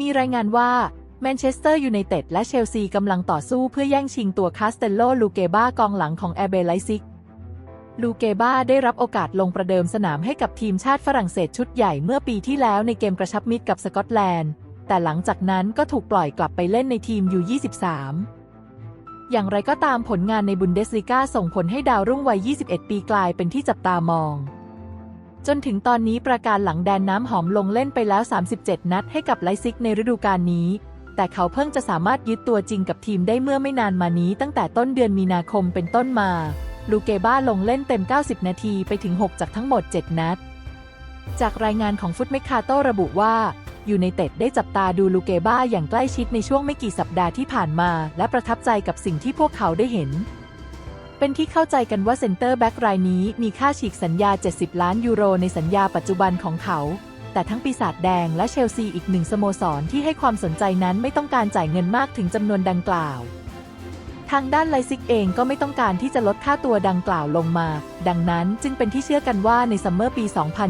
มีรายงานว่าแมนเชสเตอร์ยูไนเต็ดและเชลซีกำลังต่อสู้เพื่อแย่งชิงตัวคาสเตลโลลูเกบ้ากองหลังของแอเบไลซิก ลูเกบ้าได้รับโอกาสลงประเดิมสนามให้กับทีมชาติฝรั่งเศสชุดใหญ่เมื่อปีที่แล้วในเกมกระชับมิตรกับสกอตแลนด์ แต่หลังจากนั้นก็ถูกปล่อยกลับไปเล่นในทีมยู23อย่างไรก็ตามผลงานในบุนเดสลิก้าส่งผลให้ดาวรุ่งวัย 21 ปีกลายเป็นที่จับตามอง จนถึงตอนนี้ประการหลังแดนน้ำหอมลงเล่นไปแล้ว 37 นัดให้กับไลซิกในฤดูกาลนี้ แต่เขาเพิ่งจะสามารถยึดตัวจริงกับทีมได้เมื่อไม่นานมานี้ตั้งแต่ต้นเดือนมีนาคมเป็นต้นมา ลูเกบ้าลงเล่นเต็ม 90 นาทีไปถึง 6 จากทั้งหมด 7 นัด จากรายงานของฟุตเมคาโตระบุว่ายูไนเต็ดได้จับตาดูลูเกบ้าอย่างใกล้ชิดในช่วงไม่กี่สัปดาห์ที่ผ่านมา และประทับใจกับสิ่งที่พวกเขาได้เห็น เป็นที่เข้าใจกันว่าเซนเตอร์แบ็กรายนี้มีค่าฉีกสัญญา 70 ล้านยูโรในสัญญาปัจจุบันของเขา แต่ทั้งปีศาจแดงและเชลซีอีกหนึ่งสโมสรที่ให้ความสนใจนั้นไม่ต้องการจ่ายเงินมากถึงจำนวนดังกล่าว ทางด้านไลซิกเองก็ไม่ต้องการที่จะลดค่าตัวดังกล่าวลงมา ดังนั้นจึงเป็นที่เชื่อกันว่าในซัมเมอร์ปี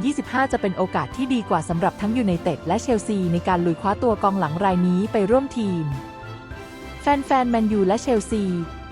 2025 จะเป็นโอกาสที่ดีกว่าสำหรับทั้งยูไนเต็ดและเชลซีในการลุยคว้าตัวกองหลังรายนี้ไปร่วมทีม แฟนๆแมนยูและเชลซี